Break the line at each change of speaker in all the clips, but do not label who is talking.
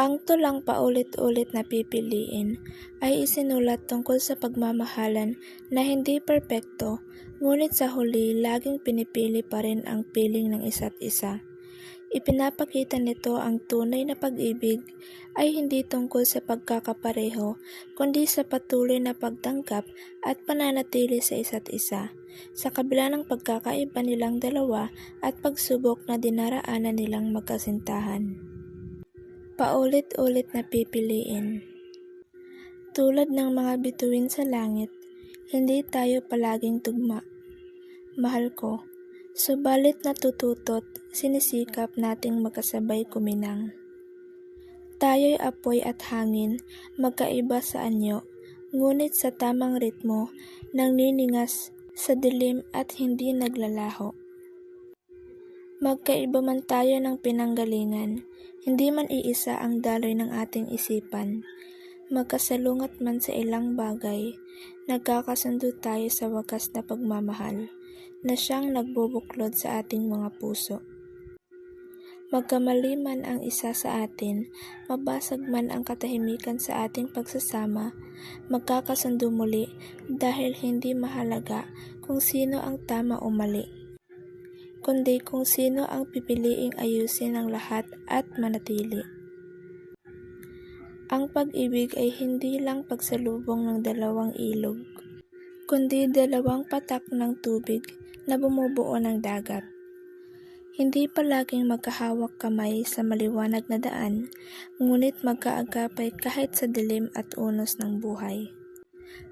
Ang tulang paulit-ulit na pipiliin ay isinulat tungkol sa pagmamahalan na hindi perpekto ngunit sa huli laging pinipili pa rin ang piling ng isa't isa. Ipinapakita nito ang tunay na pag-ibig ay hindi tungkol sa pagkakapareho kundi sa patuloy na pagtanggap at pananatili sa isa't isa sa kabila ng pagkakaiba nilang dalawa at pagsubok na dinaraanan nilang magkasintahan. Paulit-ulit na pipiliin. Tulad ng mga bituin sa langit, hindi tayo palaging tugma. Mahal ko, subalit natututot, sinisikap nating magkasabay kuminang. Tayo'y apoy at hangin, magkaiba sa anyo, ngunit sa tamang ritmo, nang niningas sa dilim at hindi naglalaho. Magkaiba man tayo ng pinanggalingan, hindi man iisa ang daloy ng ating isipan. Magkasalungat man sa ilang bagay, nagkakasundo tayo sa wakas na pagmamahal na siyang nagbubuklod sa ating mga puso. Magkamali man ang isa sa atin, mabasag man ang katahimikan sa ating pagsasama, magkakasundo muli dahil hindi mahalaga kung sino ang tama o mali kundi kung sino ang pipiliing ayusin ang lahat at manatili. Ang pag-ibig ay hindi lang pagsalubong ng dalawang ilog, kundi dalawang patak ng tubig na bumubuo ng dagat. Hindi palaging magkahawak kamay sa maliwanag na daan, ngunit magkaagapay kahit sa dilim at unos ng buhay.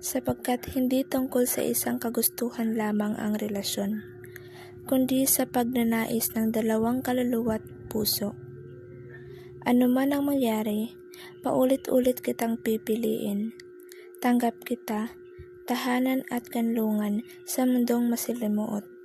Sapagkat hindi tungkol sa isang kagustuhan lamang ang relasyon kundi sa pagnanais ng dalawang kaluluwa at puso. Ano man ang mangyari, paulit-ulit kitang pipiliin. Tanggap kita, tahanan at kanlungan sa mundong masilimuot.